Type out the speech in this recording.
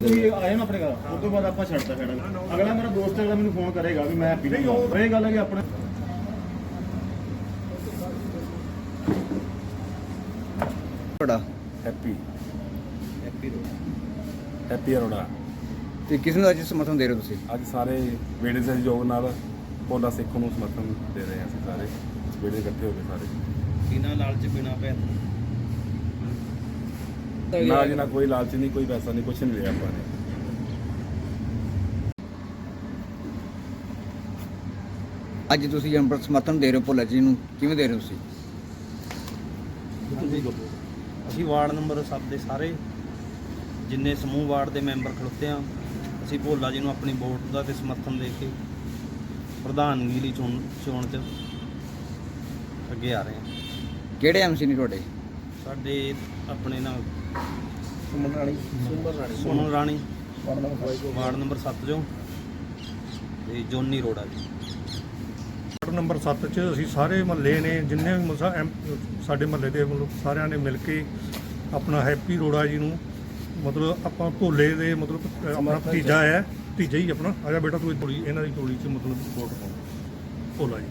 ਤੁਸੀਂ ਆਏ ਨਾ ਆਪਣੇ ਘਰ ਉਸ ਤੋਂ ਬਾਅਦ ਆਪਾਂ ਛੱਡਤਾ ਖੜਾ ਅਗਲਾ ਮੇਰਾ ਦੋਸਤ ਅਗਲਾ ਮੈਨੂੰ ਫੋਨ ਕਰੇਗਾ ਵੀ ਮੈਂ ਹੈਪੀ ਨਹੀਂ ਉਹ ਇਹ ਗੱਲ ਹੈ ਕਿ ਆਪਣੇ ਤੁਹਾਡਾ? ਹੈਪੀ ਹੈਪੀ ਅਰੋੜਾ ਤੇ ਕਿਸ ਨੂੰ ਅੱਜ ਸਮਰਥਨ ਦੇ ਰਹੇ ਹੋ ਤੁਸੀਂ? ਅੱਜ ਸਾਰੇ ਵੇੜੇ ਦੇ ਸਹਿਯੋਗ ਨਾਲ ਭੋਲਾ ਸਿੱਖ ਨੂੰ ਸਮਰਥਨ ਦੇ ਰਹੇ ਹਾਂ ਅਸੀਂ ਸਾਰੇ। ਵੇੜੇ ਇਕੱਠੇ ਹੋ ਕੇ ਸਾਰੇ। ਬਿਨਾਂ ਲਾਲਚ ਬਿਨਾਂ ਨਾ ਜੀ ਨਾ ਕੋਈ ਲਾਲਚ ਨਹੀਂ ਕੋਈ ਪੈਸਾ ਨਹੀਂ ਕੁਛ ਨਹੀਂ ਲਿਆ ਆਪਾਂ ਨੇ। ਅੱਜ ਤੁਸੀਂ ਜਨਪਰ ਸਮਰਥਨ ਦੇ ਰਹੇ ਹੋ ਭੋਲਾ ਜੀ ਨੂੰ ਕਿਵੇਂ ਦੇ ਰਹੇ ਹੋ ਤੁਸੀਂ? ਅਸੀਂ ਵਾਰਡ ਨੰਬਰ 7 ਦੇ ਸਾਰੇ ਜਿੰਨੇ ਸਮੂਹ ਵਾਰਡ ਦੇ ਮੈਂਬਰ ਖੜੋਤੇ ਆ ਅਸੀਂ ਭੋਲਾ ਜੀ ਨੂੰ ਆਪਣੀ ਵੋਟ ਦਾ ਤੇ ਸਮਰਥਨ ਦੇ ਕੇ ਪ੍ਰਧਾਨਗੀ ਲਈ ਚੋਣ ਚੋਣ ਚ ਅੱਗੇ ਆ ਰਹੇ ਹਾਂ। ਕਿਹੜੇ ਐਮਸੀ ਨੇ ਤੁਹਾਡੇ? ਸਾਡੇ ਆਪਣੇ ਨਾਲ ਸੁਮਨ ਰਾਣੀ। ਸੁਮਨ ਰਾਣੀ। ਵਾਰਡ ਨੰਬਰ 7 ਚੋਂ। ਤੇ ਜੋਨੀ ਰੋੜਾ ਜੀ। ਵਾਰਡ ਨੰਬਰ 7 ਚ ਅਸੀਂ ਸਾਰੇ ਮਹੱਲੇ ਨੇ ਜਿੰਨੇ ਵੀ ਮਸਾ ਸਾਡੇ ਮਹੱਲੇ ਦੇ ਮਤਲਬ ਸਾਰਿਆਂ ਨੇ ਮਿਲ ਕੇ ਆਪਣਾ ਹੈਪੀ ਰੋੜਾ ਜੀ ਨੂੰ ਮਤਲਬ ਆਪਾਂ ਭੋਲੇ ਦੇ ਮਤਲਬ ਆਪਣਾ ਭਤੀਜਾ ਹੈ। ਭਤੀਜਾ ਹੀ ਆਪਣਾ। ਆਜਾ ਬੇਟਾ ਤੂੰ ਇਹ ਤੋਲੀ ਇਹਨਾਂ ਦੀ ਤੋਲੀ ਚ ਮਤਲਬ ਵੋਟ ਪਾਓ। ਭੋਲਾ ਜੀ।